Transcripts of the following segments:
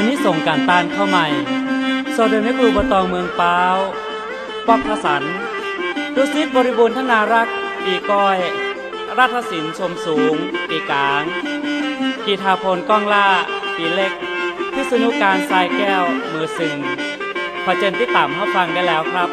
อันนี้ส่งการตานเข้าใหม่สอดโดยแม่ครูบตองเมืองปาวป๊อบพสันดุสิตบริบูรณ์ธนารักษ์ปีก้อย รัฐศิลป์ชมสูง ปีกลาง กีทาพลก้องล่า ปีเล็ก พิษณุการทรายแก้ว มือสึง พอเจนที่ต่ำเข้าฟังได้แล้วครับ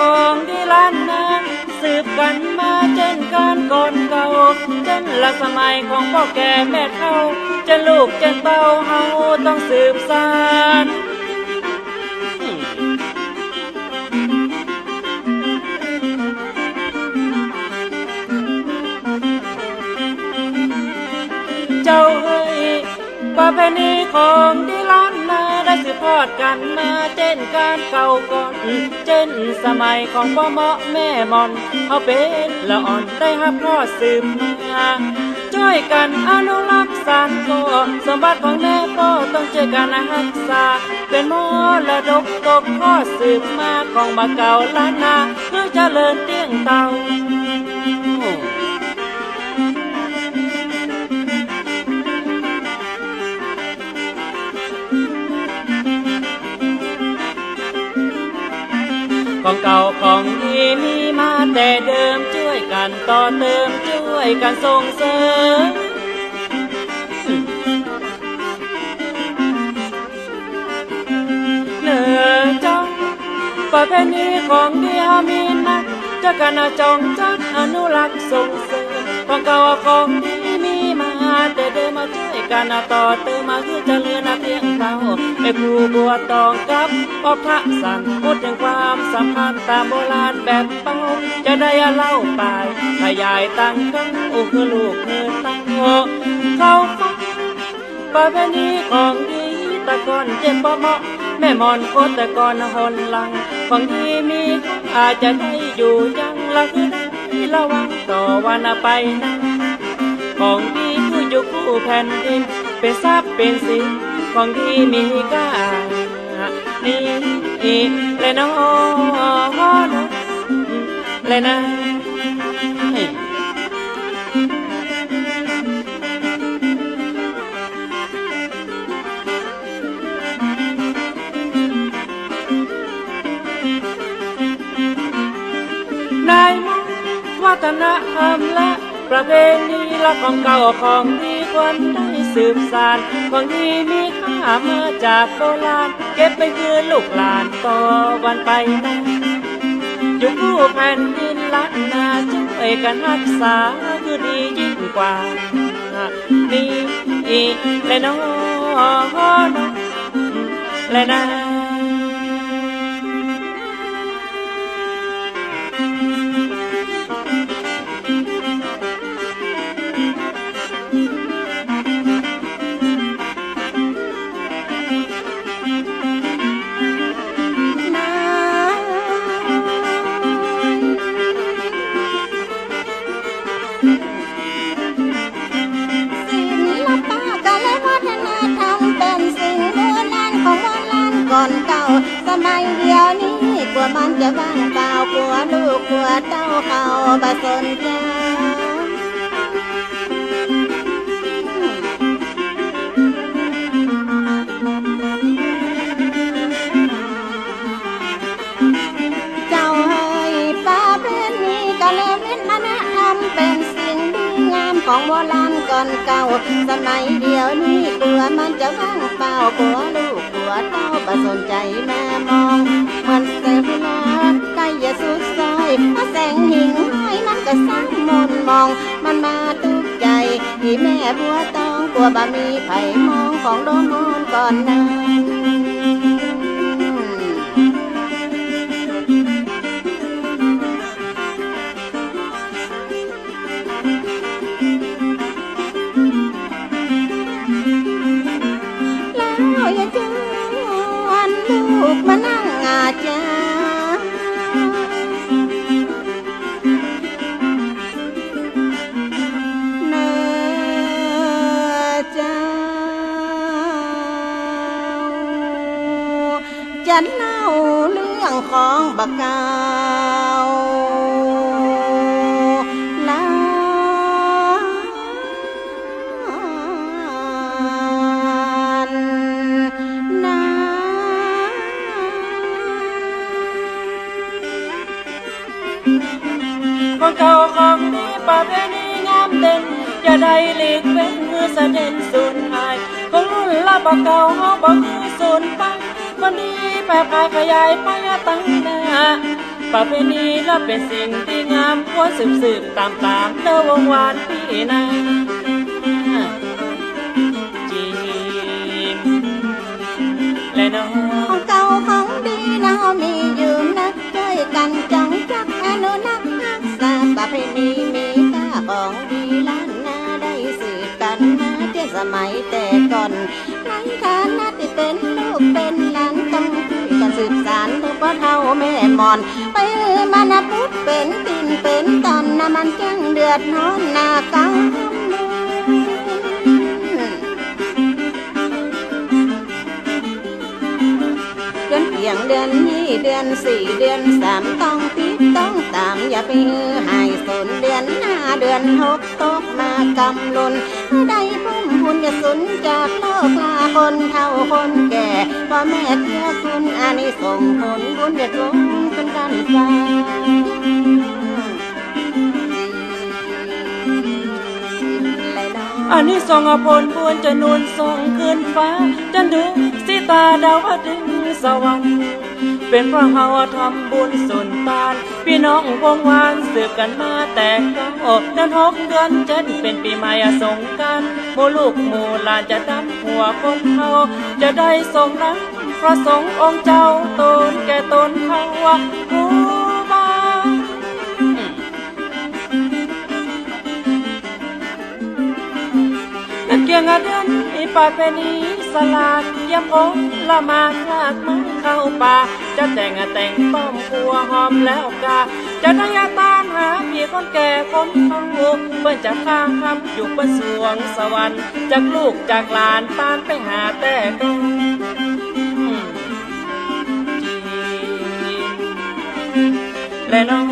ของที่ล้านนาสืบกันมาเช่นการก่อนเก่าเช่นละสมัยของพ่อแก่แม่เฒ่าจะลูกจะเต้าเฮาต้องสืบสานเจ้าเอ้ยประเพณีของที่ อดกันมาเช่นการเก่าก่อนเช่นสมัยของพ่อเหมาะแม่มอนเขาเป็นละอ่อนได้ฮับทอดสืบมาช่วยกันอนุรักษ์สานก็สมบัติของแม่ก็ต้องช่วยกันรักษา เป็นมรดกตกข้อสืบมาของมาเก่าล้านนาเพื่อเจริญเตี้ยงเตา ของเก่าของดีมีมาแต่เดิมช่วยกันต่อเติมช่วยกันส่งเสริมเหนือจ้องประเพณีของดีเฮามีนักจะกันจองจัดอนุรักษ์ส่งเสริมของเก่าของดีมีมาแต่เดิมมาช่วย กันต่อเติมมาคือจะเจริญเพียงเท่าแม่ครูบัวตองกับปอบพระสันพูดถึงความสัมพันธ์ตามโบราณแบบเป้าจะได้เล่าไปขยายตั้งกันโอ้คือลูกเคือตั้งเขาฟังประเพณีของดีตะกอนเจ็บบ่เหมาะแม่มอนโคตรตะกอนหนหลังของดีมีอาจจะได้อยู่ยังละคือได้ระวังต่อวันไปนะของดี แผ่นดิน เป็นทรัพย์เป็นสินของที่มีค่านี่เลยน้องเลยนะนายมวัฒนธรรมและประเพณีละของเก่าของดี คนได้สืบสานของดีมีค่ามาจากโบราณ เก็บไปคือลูกหลานต่อวันไปนะอยู่ผู้แผ่นดินล้านนาช่วยกันรักษาคือดียิ่งกว่า นี่และน้องและนา สมัยเดียวนี้กลัวมันจะว่างเปล่ากลัวลูกกลัวเต้าเขาบสนใจ ของโบราณก่อนเก่า สมัยเดียวนี้กลัวมันจะว่างเปล่ากลัวลูกกลัวเต้าประสนใจแม่มองเหมือนเซฟนาใกล้จะสุดซอยมาแสงหิ่งห้อยมันก็สร้างมนมอง มันมาตุกใจที่แม่บัวตองกลัวบะมีไผ่มองของโดมอนก่อนนั้น เรื่องของบักเกาลานนาของเก่าของดีประเพณีงามเด่นอย่าได้หลีกเว้นเมื่อเสด็จสูญหายขอรุ่นละบ่เก่าเฮาบ่คือสูญไป คนดีแปรพายขยายไปตั้งหน้าประเพณีละเป็นสิ่งที่งามควรสืบสืบตามตามเด้อวงวานพี่นาจีบและน้องของเก่าของดีเรามีอยู่นักช่วยกันจังจักอนุนักรักษาประเพณีมีค่าของดีล้านนาได้สืบกันมาเจ้สมัยแต่ก่อนในฐานะที่เป็นลูกเป็น สืบสานลูกพ่อเท่าแม่มอน ไปเออมานะพุทเป็นตินเป็นตอนนะมันจังเดือดร้อนหน้ากังเดือนเพียงเดือนนี้เดือนสี่เดือนสามต้องติดต้องตามอย่าไปฮือหายสนเดือนหน้าเดือนหกตกมากำลุนได้พุ่มบุญจะสุนจากโลกลาคนเท่าคนแก่ พ่อแม่เพื่อคุณอันนี้ส่งผลบุญจะลงเป็นกันฟ้าอันนี้ส่งอภลบุญจะนุนส่งขึ้นฟ้าจันดึงสิตาดาวดึงสวรรค์เป็นเพราะเฮาทำบุญสุนตาน พี่น้องวงวานสืบกันมาแต่ก้าเดือนหกเดือนเจ็ดเป็นปีใหม่สงกรารหมู่ลูกหมู่หลานจะดำหัวคนเฮาจะได้สงน้ำพระสงฆ์องค์เจ้าตนแก่ตนเฮาว่าครูบานักเกียงอเดินอีปาเพนี สลากยำองละมาคลากมันเข้าป่า จะแต่งแต่งต้มพัวหอมแล้วกาจะได้ยาตามหาพี่คนแก่คนเฒ่าเพื่อจะข้ามคำอยู่บนสวงสวรรค์จากลูกจากหลานตานไปหาแต่กันและน้อง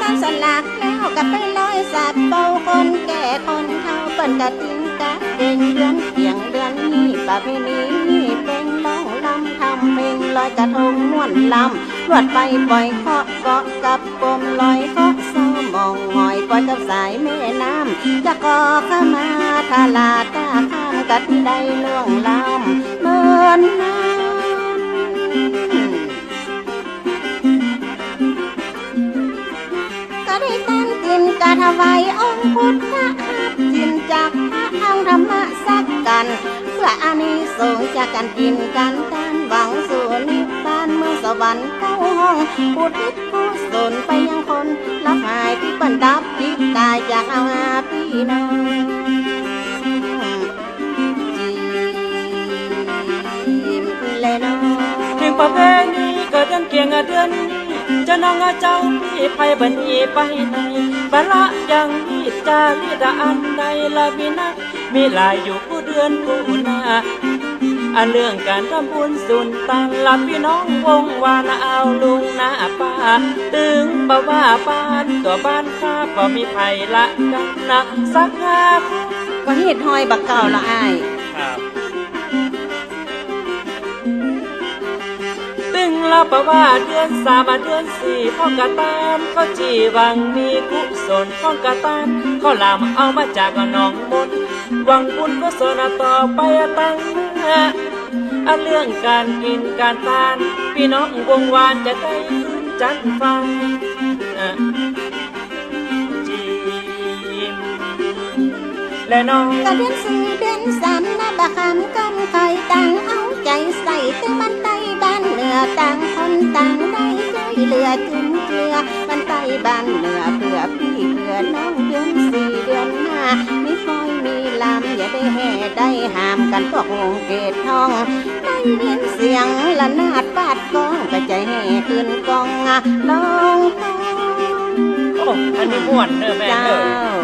ตามสลากแล้วกับไปลอยสัตว์เบาคนแก่คนเฒ่าเปิ้นกะติ้งกะเก่งเดือน ประเพณีนี้เป็นร้องลำทำเพลงลอยกระทงม่วนลำรวดไปปล่อยเคาะเกาะกับกลมลอยเคาะเศร้ามองหอยปล่อยกับสายแม่น้ำจะก่อข้ามาทาลาตาข้ามกัดได้ล่วงลำเมือนนั้นก็ได้ตั้งกินกาถวายองค์พุทธะจินจาก สงจากการกินการการหวังสู่นิพพานเมื่อสวรรค์เข้าห้องอุทิศกุศลไปยังคนละหายที่ปันดับจิตตายจากเอาหาพี่น้องจิมเลยน้องถึงประเพณีเกิดเดือนเกียงเดือนนี้จะน้องเจ้าพี่ไปบันนีไปไหนบละยังมีจาริดอันใดละวินะมีหลายอยู่ผู้เดือนผู้นา เรื่องการทำบุญสุนตันลับพี่น้องวงวานเอาลุงนาป้าตึงบ่าว่าบ้านตัวบ้านข้าก็มีไผ่ละกันนะสักห้าคู่ก็เฮ็ดหอยบักเก่าละอายครับตึงงละปะว่าเดือนสามเดือนสี่พ่อกะตานเขาจีวังมีกุศลพ่อกะตานเขาลามเอามาจากน้องมน หวังบุญกุศลต่อไปตั้งอันเรื่องการกินการทาน พี่น้องวงวานจะได้ขึ้นจันฟังจีมและน้องก็เดือนสี่เดือนสามนะบะคำกันคอยต่างเอาใจใส่ถึงมันไตบ้านเหนือต่างคนต่างได้ช่วยเหลือจุนเจือมันไตบ้านเหนือเพื่อพี่เพื่อน้องเดือนสี่เดือนห้า มีฟอยมีลำอย่าได้แห่ได้หามกันพวกวงเกตทอง ได้ยินเสียงละนาดปาดกองกระใจแห่ขึ้นกองอะลองกองโอ้อันนี้ม่วนเนอะแม่เจ้าเนอะ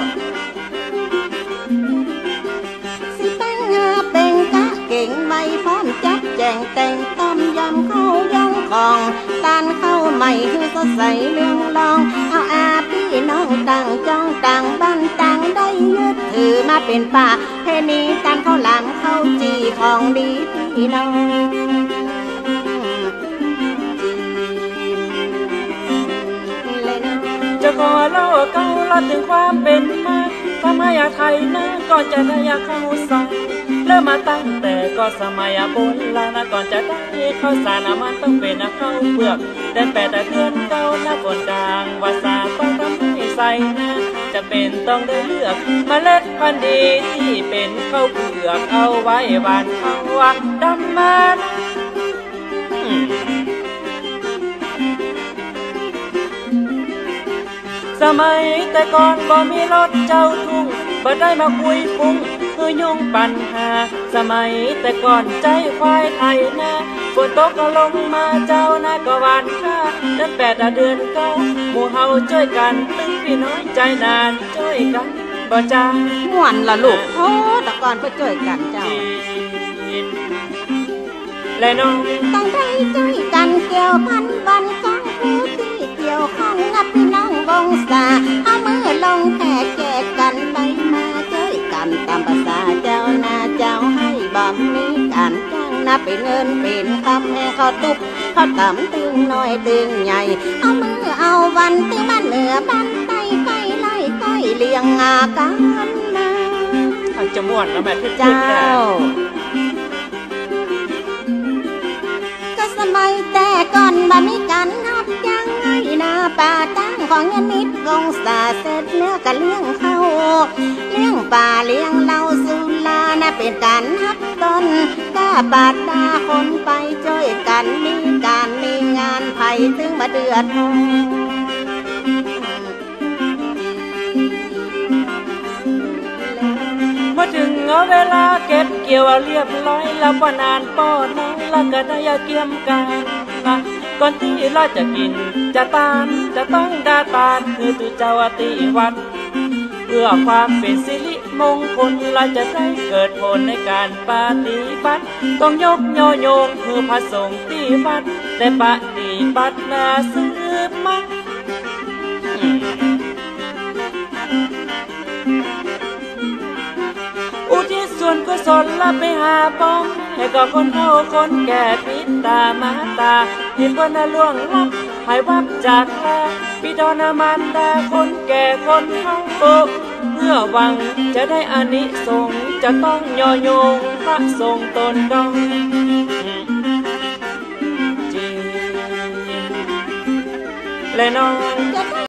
สิแต่งหาเป็นกะเก่งไว้พร้อมจัดแจงแต่งต้มยำเข้าย่องของตานเข้าใหม่คือสดใสเรื่องรอง เอาอาพี่น้องต่างจ้องต่างบ้านต่าง ได้ยึดถือมาเป็นป่าเพนีตานเข้าหลามเข้าจีของดีพี่น้องเลยนะจะขอเล่าเก่าเล่าถึงความเป็นมาทำให้ไทยนะก่อนจะได้ยาเข้าใส่เริ่มมาตั้งแต่ก็สมัยโบราณนะก่อนจะได้เข้าสารนะมันต้องเป็นข้าวเปลือกแต่แปดแต่เดือนเก่าหน้าฝนกลางวาสาต้องทำให้ใส่นะ จะเป็นต้องเลือกเมล็ดพันธุ์ดีที่เป็นข้าวเปลือกเอาไว้หวานข้าววักดำมานสมัยแต่ก่อนบ่มีรถเจ้าทุ่งบ่ได้มาคุยฟุ้งคือยุ่งปัญหา สมัยแต่ก่อนใจควายไทยนา ฝนตกก็ลงมาเจ้านาก็หวานค่าเดือนแปดอะเดือนเก้าหมู่เฮาช่วยกันตึงพี่น้อยใจนานช่วยกันบ่จ้าม่วนละลูกโอ้แต่ก่อนไปช่วยกันเจ้าจีนและน้องตั้งใจช่วยกันเกี่ยวพันวันของผู้ที่เกี่ยวข้องนับพี่น้องวงศาเอามือลงแขกแจกกันไปมาช่วยกันตามภาษาเจ้านาเจ้าให้บ่มีการจ้างนับเป็นเงินเป็นคำให้ เขาตุกเขาต่ำตึงน้อยตึงใหญ่ เอามือเอาวันตึงมาเหนือบ้านไตไก่ไล่ก้อยเลี้ยงอากันมาอาจจะม่วนนะแม่เจ้าก็สมัยแต่ก่อนบ่มีการนับยังไงนาป่าตั้งของเงินนิดวงศาเสร็จเนื้อก็เลี้ยงเขาเลี้ยงป่าเลี้ยงเหล้าสุรานะ เป็นการนับต้นกล้าบาดตาคนไปช่วยกันมีการมีงานไผ่ถึงมาเดือดร้อนมาถึงเอาเวลาเก็บเกี่ยวเรียบร้อยแล้วว่านานป้อนน้อยแล้วก็ได้เกี่ยมกันนะก่อนที่เราจะกิน จะตานจะต้องดาตานคือตุเจ้าติวัด เพื่อความเป็นสิริ มงคลเราจะได้เกิดผลในการปฏิบัติ ต้องยกโยโยงคือพระสงฆ์ที่วัดแต่ปฏิบัตินาสืบมาอุทิศส่วนกุศลละไปหาป้อง ให้กับคนเฒ่าคนแก่ปิดตามาตาเห็นคนล่วงลับหายวับจากลาปิดอนมันดาคนแก่คนเฒ่า เพื่อหวังจะได้อานิสงส์จะต้องยอโยงพระทรงตนกองจริงและน้องจะได้